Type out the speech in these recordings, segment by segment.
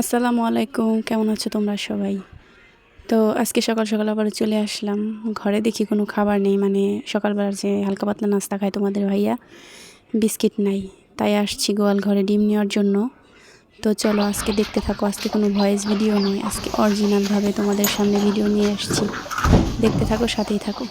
আসসালামু আলাইকুম, কেমন আছো তোমরা সবাই? তো আজকে সকাল সকাল আবার চলে আসলাম। ঘরে দেখি কোনো খাবার নেই মানে সকালবেলার যে হালকা পাতলা নাস্তা খায় তোমাদের ভাইয়া, বিস্কিট নাই। তাই আসছি গোয়াল ঘরে ডিম নেওয়ার জন্য। তো চলো আজকে দেখতে থাকো, আজকে কোনো ভয়েস ভিডিও নয় আজকে অরিজিনালভাবে তোমাদের সামনে ভিডিও নিয়ে আসছি। দেখতে থাকো, সাথেই থাকো।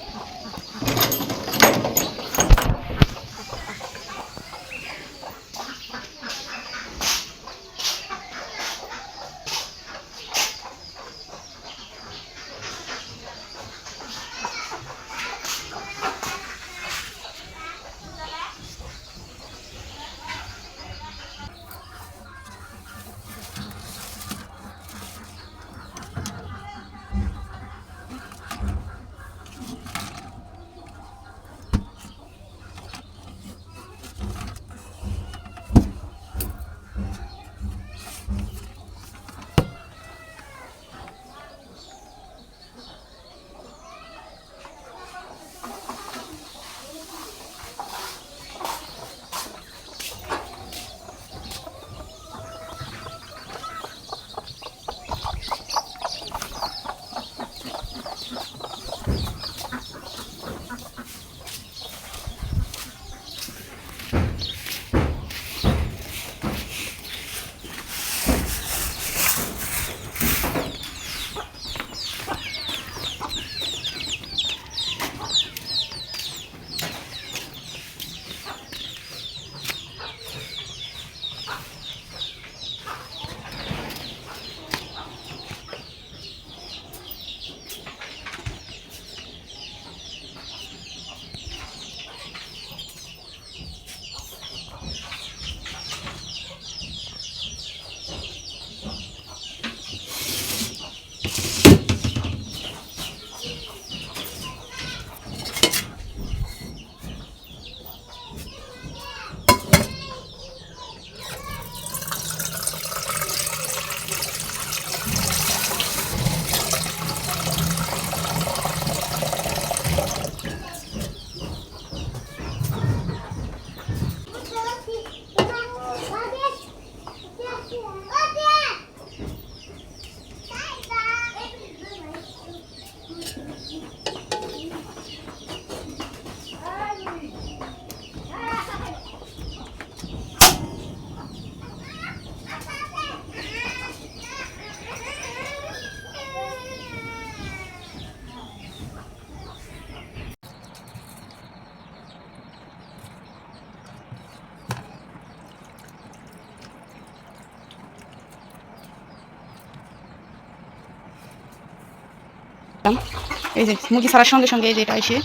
এই যে মুরগি ছাড়ার সঙ্গে সঙ্গে এই যে এটা এসে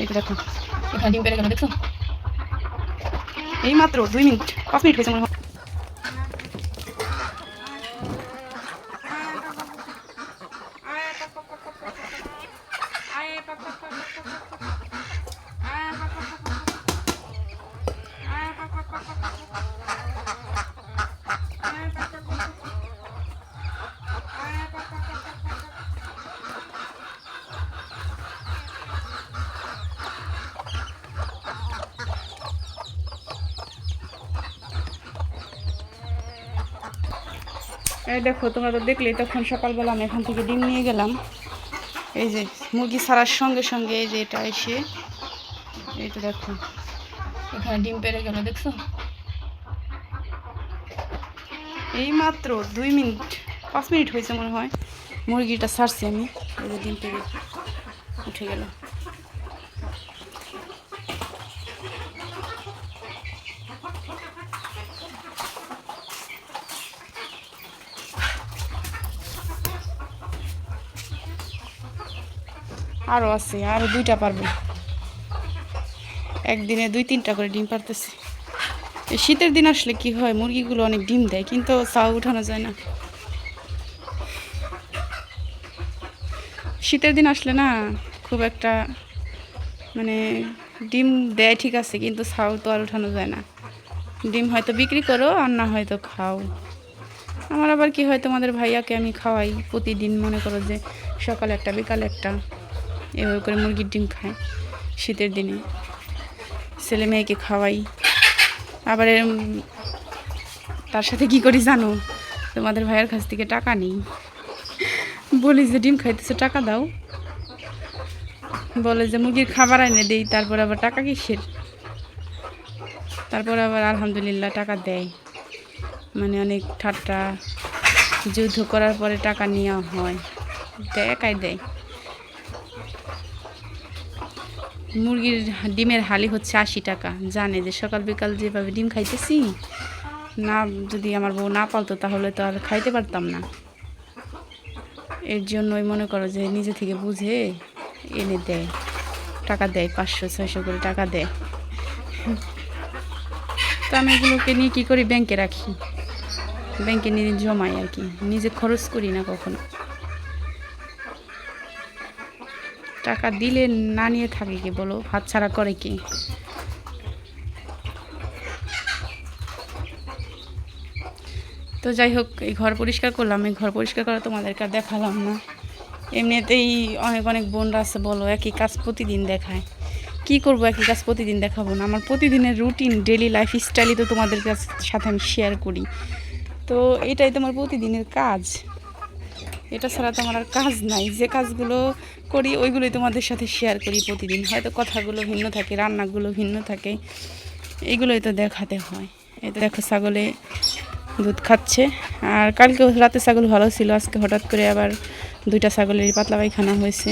এইটা দেখো। এখানে ডিম পেরে গেল দেখছ? এই মাত্র দুই মিনিট পাঁচ মিনিট হয়েছে মনে হয়। এই দেখো, তোমরা তো দেখলে তখন সকালবেলা আমি এখান থেকে ডিম নিয়ে গেলাম। এই যে মুরগি ছাড়ার সঙ্গে সঙ্গে এই যে এটা এসে, এই তো দেখো। এখানে ডিম পেরে গেল, দেখছ? এই মাত্র দুই মিনিট, পাঁচ মিনিট হয়েছে মনে হয়, মুরগিটা ছাড়ছি আমি। এই যে ডিম পেরে উঠে গেল। আরও আছে আরও দুইটা পারবে। একদিনে দুই তিনটা করে ডিম পারতেছি। শীতের দিন আসলে কি হয়, মুরগিগুলো অনেক ডিম দেয়, কিন্তু চাও উঠানো যায় না। শীতের দিন আসলে না, খুব একটা মানে ডিম দেয় ঠিক আছে, কিন্তু ছাও তো আর উঠানো যায় না। ডিম হয়তো বিক্রি করো, আর না হয়তো খাও। আমার আবার কি হয়, তোমাদের ভাইয়াকে আমি খাওয়াই প্রতিদিন, মনে করো যে সকালে একটা, বিকালে একটা। এভাবে করে মুরগির ডিম খায় শীতের দিনে। ছেলে মেয়েকে খাওয়াই। আবার তার সাথে কি করি জানো? তোমাদের ভাইয়ের কাছ থেকে টাকা নেই। বলি যে, ডিম খাইতেছে, টাকা দাও। বলে যে, মুরগির খাবার এনে দেই। তারপর আবার টাকা কিসের? তারপর আবার আলহামদুলিল্লাহ টাকা দেয়। মানে অনেক ঠাট্টা। যুদ্ধ করার পরে টাকা নেওয়া হয়। দেয়, একাই দেয়। মুরগির ডিমের হালি হচ্ছে আশি টাকা। জানে যে সকাল বিকাল যেভাবে ডিম খাইতেছি, না যদি আমার বউ না পালতো তাহলে তো আর খাইতে পারতাম না। এর জন্যই মনে করো যে নিজে থেকে বুঝে এনে দেয়, টাকা দেয়, পাঁচশো, ছয়শো করে টাকা দেয়। তো আমি এগুলোকে নিয়ে কী করি? ব্যাংকে রাখি। ব্যাংকে নিয়ে জমাই আর কি। নিজে খরচ করি না কখনো। টাকা দিলে না নিয়ে থাকে কি বলো? হাত ছাড়া করে কি? তো যাই হোক, এই ঘর পরিষ্কার করলাম, এই ঘর পরিষ্কার করা তোমাদেরকে দেখালাম না। এমনিতেই অনেক অনেক বোনরা আছে, বলো, একই কাজ প্রতিদিন দেখায়। কি করব, একই কাজ প্রতিদিন দেখাবো না? আমার প্রতিদিনের রুটিন ডেলি লাইফ স্টাইলই তো তোমাদের কাছ- সাথে আমি শেয়ার করি। তো এটাই তোমার প্রতিদিনের কাজ। এটা ছাড়া তো আমার আর কাজ নাই। যে কাজগুলো করি, ওইগুলোই তোমাদের সাথে শেয়ার করি প্রতিদিন। হয়তো কথাগুলো ভিন্ন থাকে, রান্নাগুলো ভিন্ন থাকে। এইগুলোই তো দেখাতে হয়। এই তো দেখো ছাগলে দুধ খাচ্ছে। আর কালকে রাতে ছাগল ভালো ছিল, আজকে হঠাৎ করে আবার দুইটা ছাগলের পাতলা পায়খানা হয়েছে।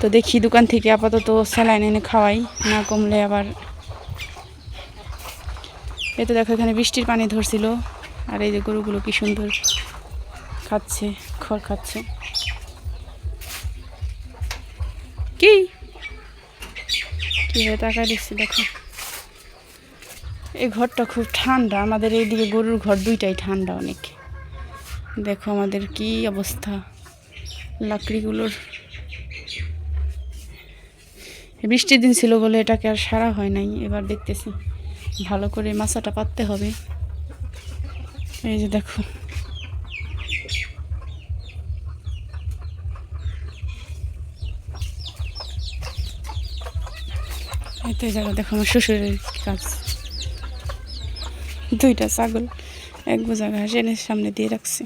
তো দেখি দোকান থেকে আপাতত স্যালাইন এনে খাওয়াই, না কমলে আবার এই তো দেখো এখানে বৃষ্টির পানি ধরছিল। আর এই যে গরুগুলো কি সুন্দর খাচ্ছে। খড় খাচ্ছে। কি? কীভাবে টাকা দিচ্ছি দেখো। এই ঘরটা খুব ঠান্ডা আমাদের এইদিকে গরুর ঘর দুইটাই ঠান্ডা অনেক। দেখো আমাদের কি অবস্থা লাকড়িগুলোর। বৃষ্টির দিন ছিল বলে এটাকে আর সারা হয় নাই এবার দেখতেছি ভালো করে মাছাটা পাততে হবে। এই যে দেখো। তো এই জায়গা দেখো আমার শ্বশুরের কাজ। দুইটা ছাগল, এক বোঝা ঘাস এনে সামনে দিয়ে রাখছি।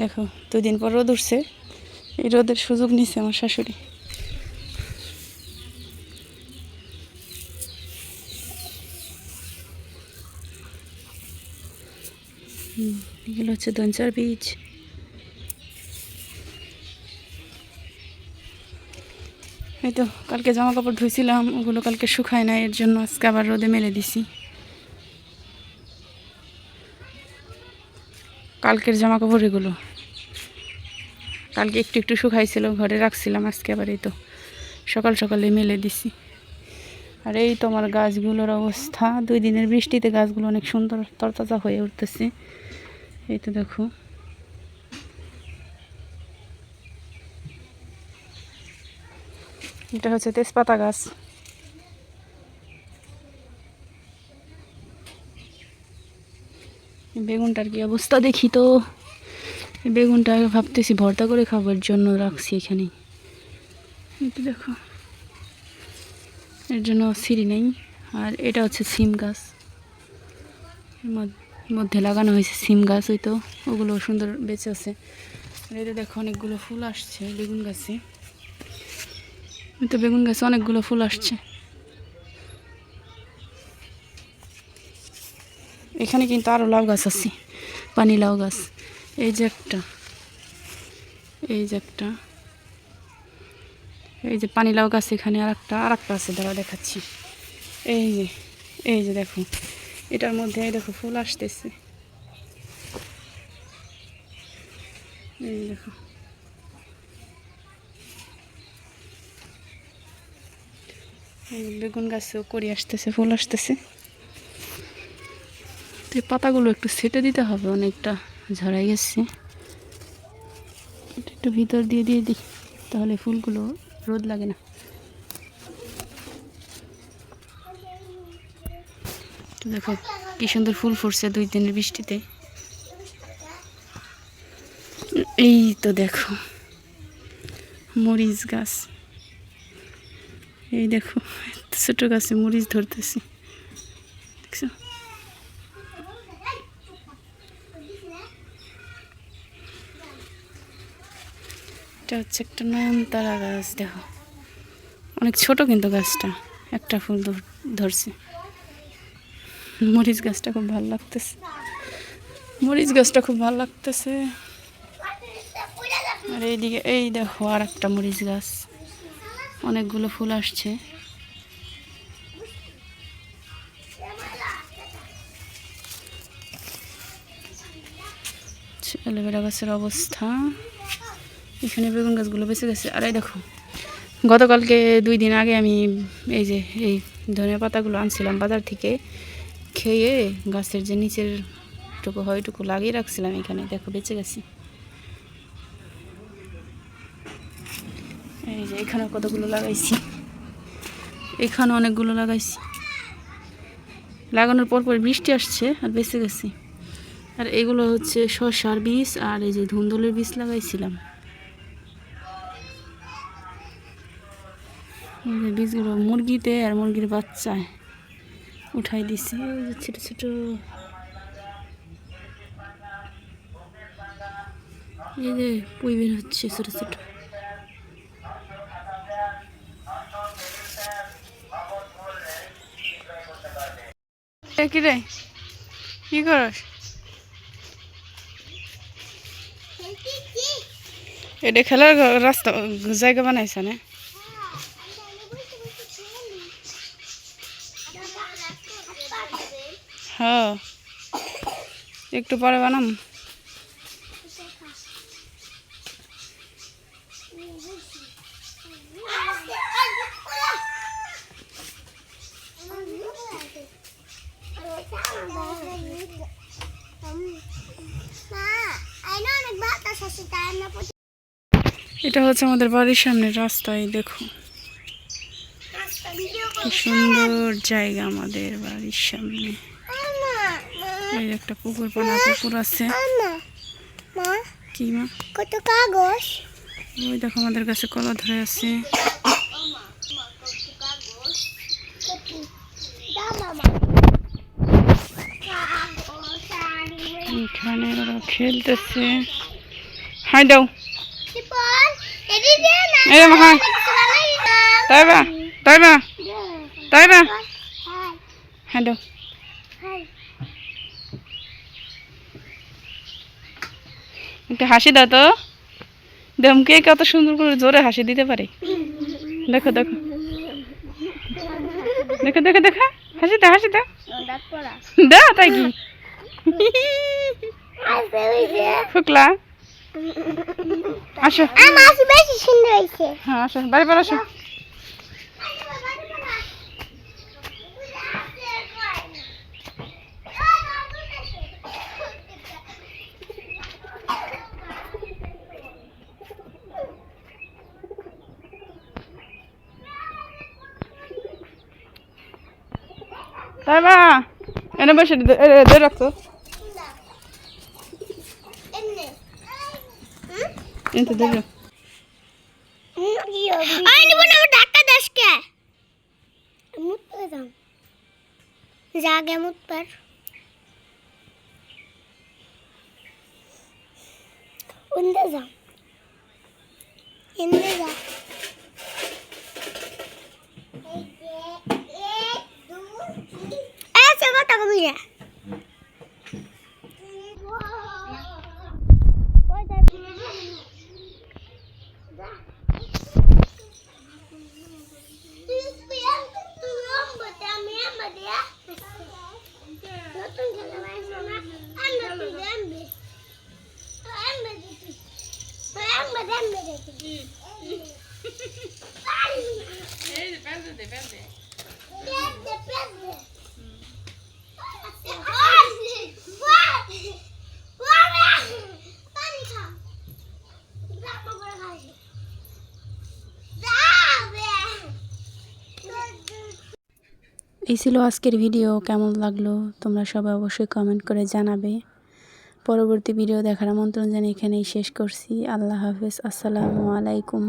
দেখো দুই দিন পর রোদ উঠছে। এই রোদের সুযোগ নিছে আমার শাশুড়ি হুম, এগুলো হচ্ছে দঞ্চার বীজ। এই তো কালকে জামা কাপড় ধুইছিলাম, ওগুলো কালকে শুকায় না এর জন্য আজকে আবার রোদে মেলে দিছি। কালকের জামা কাপড় এগুলো। কালকে একটু একটু শুকাইছিল, ঘরে রাখছিলাম, আজকে আবার এই তো সকাল সকালে মেলে দিছি। আর এই তো আমার গাছগুলোর অবস্থা, দুই দিনের বৃষ্টিতে গাছগুলো অনেক সুন্দর, তরতাজা হয়ে উঠতেছে। এই তো দেখো। এটা হচ্ছে তেজপাতা গাছ। বেগুনটার কি অবস্থা দেখি তো। বেগুনটা ভাবতেছি ভর্তা করে খাবার জন্য রাখছি এখানে তো দেখো। এর জন্য সিঁড়ি নেই। আর এটা হচ্ছে সিম গাছ। এর মধ্য- মধ্যে লাগানো হয়েছে সিম গাছ, ওই তো, ওগুলো সুন্দর বেঁচে আছে। আর এতে দেখো, অনেকগুলো ফুল আসছে, বেগুন গাছে। ওই তো বেগুন গাছে অনেকগুলো ফুল আসছে। এখানে কিন্তু আরও লাউ গাছ আছে, পানি লাউ গাছ। এই যে একটা, এই যে একটা। এই যে পানি লাউ গাছ এখানে আর একটা আর একটা আছে দাঁড়া দেখাচ্ছি। এই যে এই যে দেখো। এটার মধ্যে দেখো ফুল আসতেছে। এই দেখো। বেগুন গাছেও করি আসতেছে, ফুল আসতেছে। তো পাতাগুলো একটু ছেটে দিতে হবে, অনেকটা ঝরাই গেছে। একটু ভিতর দিয়ে দিয়ে দিই, তাহলে ফুলগুলো রোদ লাগে না। দেখো, কি সুন্দর ফুল ফুটছে দুই দিনের বৃষ্টিতে। এই তো দেখো, মরিচ গাছ। এই দেখো ছোট গাছে মরিচ ধরতেছি। দেখছ? এটা হচ্ছে একটা নয়নতারা গাছ, দেখো। অনেক ছোট কিন্তু গাছটা, একটা ফুল ধরছে। মরিচ গাছটা খুব ভালো লাগতেছে। মরিচ গাছটা খুব ভালো লাগতেছে। আর এইদিকে, এই দেখো আর একটা মরিচ গাছ। অনেকগুলো ফুল আসছে। অ্যালোভেরা গাছের অবস্থা। এখানে বেগুন গাছগুলো বেঁচে গেছে। আর এই দেখো, গতকালকে দুই দিন আগে আমি এই যে, এই ধনে পাতাগুলো আনছিলাম বাজার থেকে। খেয়ে গাছের যে নিচের টুকু হয় টুকু লাগিয়ে রাখছিলাম এখানে। দেখো, বেঁচে গেছি। এই যে এখানে কতগুলো লাগাইছি। এখানে অনেকগুলো লাগাইছি। লাগানোর পর পর বৃষ্টি আসছে আর বেঁচে গেছি। আর এগুলো হচ্ছে শসার বীজ আর এই যে ধুন্দলের বীজ লাগাইছিলাম। বীজগুলো মুরগিতে আর মুরগির বাচ্চায়। উঠাই দিছি ছোটো ছোটো। এই যে পুই বের হচ্ছে ছোটো ছোটো। কি রে? কি করস? এটা খেলার রাস্তা, জায়গা বানাইছে না? হ্যাঁ। একটু পরে বানাম। এটা হচ্ছে আমাদের বাড়ির সামনে রাস্তায় দেখো। কি সুন্দর জায়গা আমাদের বাড়ির সামনে। এই একটা পুকুর পানা পুকুর আছে। কি মা? কত কাগজ? ওই দেখো আমাদের কাছে কলা ধরে আছে। এখানে ওরা খেলতেছে। হাই দাও। এই হাই তাই বা তাই বা তাই বা হ্যাঁ দাও। একটা হাসি দাও তো। দেখুন কে কত সুন্দর করে জোরে হাসি দিতে পারে। দেখো দেখো। দেখো দেখো দেখো। হাসি দাও হাসি দাও। দাও তাই কি? ফুকলা। আসো। আমার বেশি সুন্দর হয়েছে। হ্যাঁ আসো বাড়ি বাড়ি আসো। তাই বা এনে বসে ধরে রাখতো এমনি কিন্তু ধরে রাখ। আই নিব না ঢাকা দাসকে মুত পরে যাম জাগে মুত পার উন্দে যাম এন্দে যা আচ্ছা কথা কবি না কই এই ছিল আজকের ভিডিও কেমন লাগল? তোমরা সবাই অবশ্যই কমেন্ট করে জানাবে। পরবর্তী ভিডিও দেখার আমন্ত্রণ জানিয়ে এখানেই শেষ করছি। আল্লাহ হাফেজ, আসসালামু আলাইকুম।